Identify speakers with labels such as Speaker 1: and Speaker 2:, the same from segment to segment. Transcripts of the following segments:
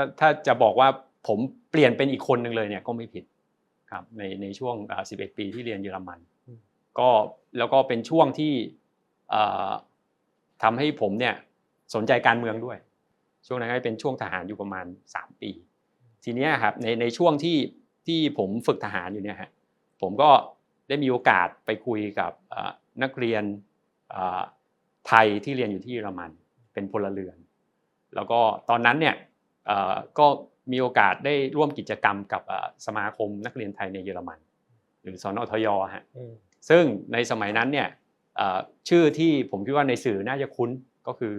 Speaker 1: ถ้าถ้าจะบอกว่าผมเปลี่ยนเป็นอีกคนหนึ่งเลยเนี่ยก็ไม่ผิดครับในในช่วงอ่า11 ปีที่เรียนเยอรมัน
Speaker 2: อืม
Speaker 1: ก็แล้วก็เป็นช่วงที่เอ่อทำให้ผมเนี่ยสนใจการเมืองด้วย ช่วงนั้นก็เป็นช่วงทหารอยู่ประมาณ 3 ปี ทีเนี้ยครับในในช่วงที่ที่ผมฝึกทหารอยู่เนี่ยฮะผมก็ได้มีโอกาสไปคุยกับเอ่อนักเรียนเอ่อไทยที่เรียนอยู่ที่เยอรมัน เป็นพลเรือน แล้วก็ตอนนั้นเนี่ยเอ่อ ก็มีโอกาสได้ร่วมกิจกรรมกับเอ่อสมาคมนักเรียนไทยในเยอรมัน หรือสนทยฮะ
Speaker 2: อืม
Speaker 1: ซึ่งในสมัยนั้นเนี่ยเอ่อชื่อที่ผมคิดว่าในสื่อน่าจะคุ้นก็คือ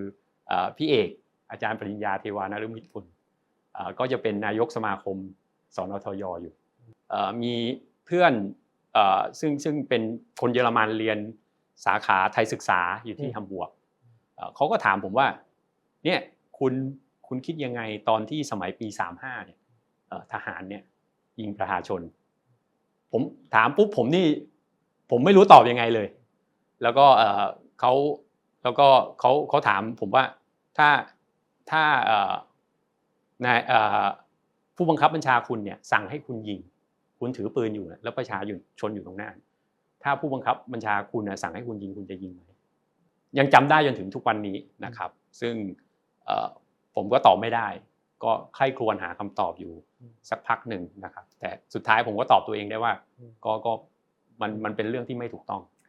Speaker 1: เอ่อพี่เอกอาจารย์ปริญญาเทวานฤมิตกุลเอ่อก็จะเป็นนายกสมาคมสนทยอยู่เอ่อมีเพื่อนเอ่อซึ่งซึ่งเป็นคนเยอรมันเรียนสาขาไทยศึกษาอยู่ที่ฮัมบวร์กเอ่อเขาก็ถามผมว่าเนี่ยคุณ คุณคิดยังไงตอนที่สมัยปี 35เนี่ยทหารเนี่ยยิงประชาชน ผมถามปุ๊บผมนี่ผมไม่รู้ตอบยังไงเลย แล้วก็เขาแล้วก็เขาเขาถามผมว่าถ้าถ้าเนายผู้บังคับบัญชาคุณเนี่ยสั่งให้คุณยิง คุณถือปืนอยู่แล้วประชาชนอยู่ตรงหน้า ถ้าผู้บังคับบัญชาคุณสั่งให้คุณยิงคุณจะยิงไหมยังจำได้จนถึงทุกวันนี้นะครับ ซึ่ง ผมก็ตอบไม่ได้ ก็ใคร่ครวญหาคำตอบอยู่สักพักหนึ่งนะครับ แต่สุดท้ายผมก็ตอบตัวเองได้ว่า
Speaker 2: อืม
Speaker 1: ก็ก็มันมันเป็นเรื่องที่ไม่ถูกต้อง